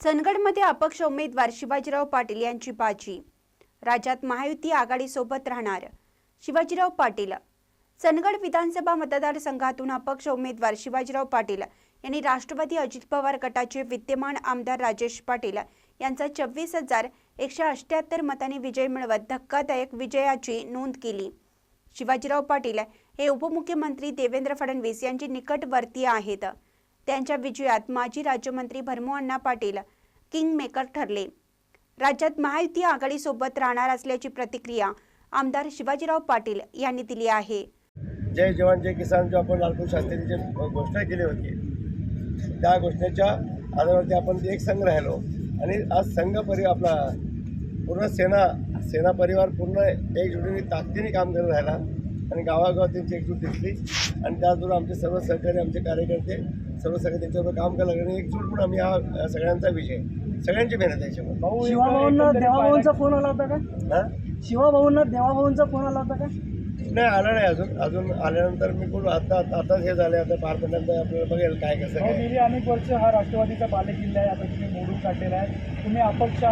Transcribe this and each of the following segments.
चंदगडमध्ये अपक्ष उमेदवार शिवाजीराव पाटील यांची बाजी. राज्यात महायुती आघाडीसोबत राहणार शिवाजीराव पाटील. चंदगड विधानसभा मतदारसंघातून अपक्ष उमेदवार शिवाजीराव पाटील यांनी राष्ट्रवादी अजित पवार गटाचे विद्यमान आमदार राजेश पाटील यांचा चव्वीस हजार एकशे अठ्ठ्याहत्तर मतांनी विजय मिळवत धक्कादायक विजयाची नोंद केली. शिवाजीराव पाटील हे उपमुख्यमंत्री देवेंद्र फडणवीस यांचे निकटवर्तीय आहेत. त्यांच्या विजयात माजी राज्यमंत्री भरमोअण्णा पाटील किंग मेकर ठरले. राज्यात महायुती आघाडीसोबत राहणार असल्याची प्रतिक्रिया आमदार शिवाजीराव पाटील यांनी दिली आहे. जय जवान जय किसान जो आपण लालबहादूर शास्त्रींची घोषणा केली होती त्या घोषणेच्या आधारावरती आपण एक संघ राहिलो आणि आज संघ परि आपला पूर्ण सेना सेना परिवार पूर्ण एकजुटीने ताकदीने काम करत राहिला. आणि गावागावात त्यांची एकजूट दिसली. आणि त्याचबरोबर आमचे सर्व सहकारी आमचे कार्यकर्ते सर्व सगळे त्यांच्याबरोबर काम करायला लागले आणि एकजूट म्हणून आम्ही हा सगळ्यांचा विजय. सगळ्यांची मेहनत आहे याच्यामध्ये. शिवाभाऊंना देवाभाऊंचा फोन आला होता का? हां? शिवाभाऊंना देवाभाऊंचा फोन आला होता का? नाही आलं नाही अजून. अजून आल्यानंतर मी बोलू. आता आताच हे झाले आता पाच मिनिटांतर आपल्याला बघेल काय कसं भाऊ, काय. गेली अनेक वर्ष हा राष्ट्रवादीचा बालेकिल्ला आहे. आता तुम्ही मोडून काढलेला आहे. तुम्ही अपक्ष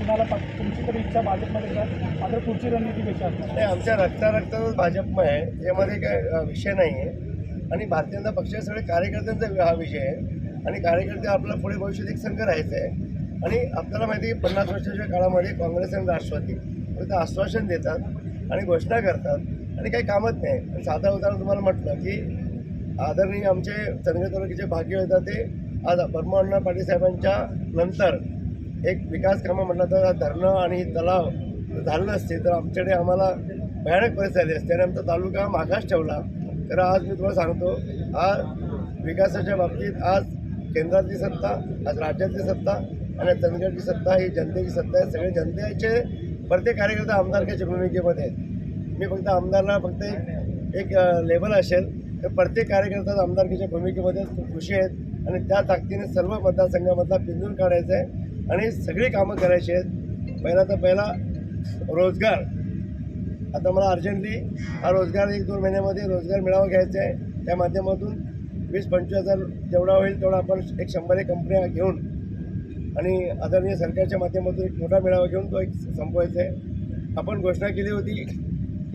तुम्हाला पक्ष- तुमची तरी इच्छा भाजपमध्ये का मात्र पुढची रणनीती कशी असणार? नाही आमच्या रक्ता रक्तातच भाजपमय आहे. यामध्ये काय अ, विषय नाही आहे आणि भारतीय जनता पक्षाचे सगळे कार्यकर्त्यांचा हा विषय आहे. आणि कार्यकर्ते आपल्याला पुढे भविष्यात एक संघ राहायचा आहे. आणि आपल्याला माहिती आहे पन्नास वर्षाच्या काळामध्ये काँग्रेस आणि राष्ट्रवादी फक्त आश्वासन देतात आणि घोषणा करतात. आणि काही कामच नाही. आणि साधं उदाहरण तुम्हाला म्हटलं की आदरणीय आमचे चंद्रगड तालुक्याचे भाग्य होता ते आज परमाण्णा पाटील साहेबांच्या नंतर एक विकास कामं म्हटलं तर धरणं आणि तलाव झालं नसते तर आमच्याकडे आम्हाला भयानक परिस्थिती झाली असते. आणि आमचा तालुका मागास ठेवला. तर आज मी तुम्हाला सांगतो आज विकासाच्या बाबतीत आज केंद्रातली सत्ता आज राज्यातली सत्ता आणि चंदगडची सत्ता ही जनतेची सत्ता आहे. सगळे जनतेचे प्रत्येक कार्यकर्ते आमदारकीच्या भूमिकेमध्ये आहेत. मी फक्त आमदारला फक्त एक एक लेबल असेल. तर प्रत्येक कार्यकर्ता आमदारकीच्या भूमिकेमध्ये खुशी आहेत. आणि त्या ताकदीने सर्व मतदारसंघामधला पिंजून काढायचं आहे. आणि सगळी कामं करायची आहेत. पहिला तर पहिला रोजगार. आता मला अर्जंटली हा रोजगार एक दोन महिन्यामध्ये रोजगार मिळावा घ्यायचा आहे. त्या माध्यमातून वीस पंचवीस हजार जेवढा होईल तेवढा आपण एक शंभर एक कंपन्या घेऊन आणि आदरणीय सरकारच्या माध्यमातून एक मोठा मेळावा घेऊन तो एक संपवायचा आहे. आपण घोषणा केली होती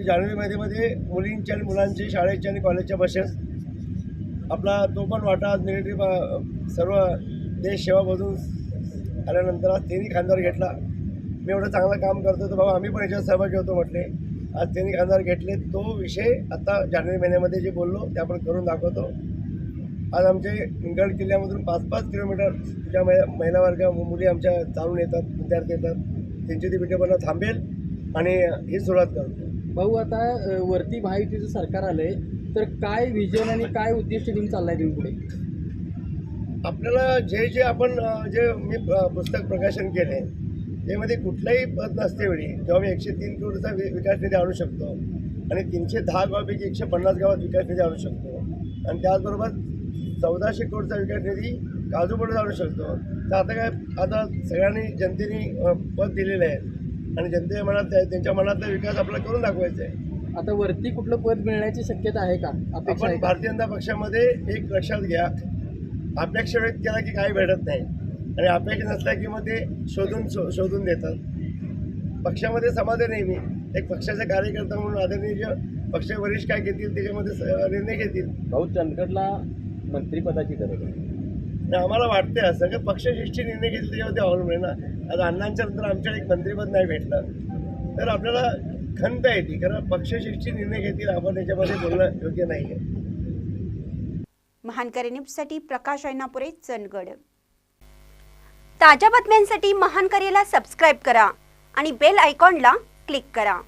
की जानेवारी महिन्यामध्ये मुलींच्या आणि मुलांची शाळेच्या आणि कॉलेजच्या बसेस आपला तो पण वाटा आज मिलिटरी सर्व देश सेवा बजून आल्यानंतर आज त्यांनी खांद्यावर घेतला. मी एवढं चांगलं काम करतो तर बाबा आम्ही पण याच्यात सहभागी होतो म्हटले. आज त्यांनी खांद्यावर घेतले. तो विषय आता जानेवारी महिन्यामध्ये जे बोललो ते आपण करून दाखवतो. आज आमचे गड किल्ल्यामधून पाच पाच किलोमीटर ज्या मै महिला वर्ग मुली आमच्या चालून येतात विद्यार्थी येतात त्यांची ती विटेपणा थांबेल आणि ही सुरुवात करतो. भाऊ आता वरती महायुतीचं सरकार आलंय तर काय विजन आणि काय उद्दिष्ट घेऊन चाललाय तुम्ही पुढे? आपल्याला जे जे आपण जे मी पुस्तक प्रकाशन केले त्यामध्ये कुठलंही पद नसते वेळी जेव्हा मी एकशे तीन करोडचा विकास निधी आणू शकतो आणि तीनशे दहा गावापैकी एकशे पन्नास गावात विकास निधी आणू शकतो आणि त्याचबरोबर चौदाशे करोडचा विकास निधी काजूबडून आणू शकतो तर आता काय आता सगळ्यांनी जनतेने पद दिलेलं आहे. आणि जनतेच्या मनात त्यांच्या मनातला विकास आपल्याला करून दाखवायचा आहे. आता वरती कुठलं पद मिळण्याची शक्यता आहे का? अपेक्षा आहे आपण का? भारतीय जनता पक्षामध्ये एक लक्षात घ्या. अपेक्षा व्यक्त केला की काही भेटत नाही. आणि अपेक्षा नसल्या की मग ते शोधून शो शोधून देतात. पक्षामध्ये समाधान नाही मी एक पक्षाचा कार्यकर्ता म्हणून आदरणीय पक्ष वरिष्ठ काय घेतील त्याच्यामध्ये स- निर्णय घेतील. भाऊ चंदगडला मंत्रिपदाची गरज आहे. आम्हाला वाटते असं की पक्षशिष्टी निर्णय घेतले त्याच्यावरती अवलंबून आहे ना आता अण्णांच्या नंतर आमच्याकडे एक मंत्रिपद नाही भेटलं. तर आपल्याला खंत येते कारण पक्षशिष्टी निर्णय घेतील आपण त्याच्यामध्ये बोलणं योग्य नाही आहे महानकरी न्यूजसाठी प्रकाश ऐनापुरे चंदगड. ताज्या बातम्यांसाठी महानकरीला सबस्क्राईब करा आणि बेल आयकॉनला क्लिक करा.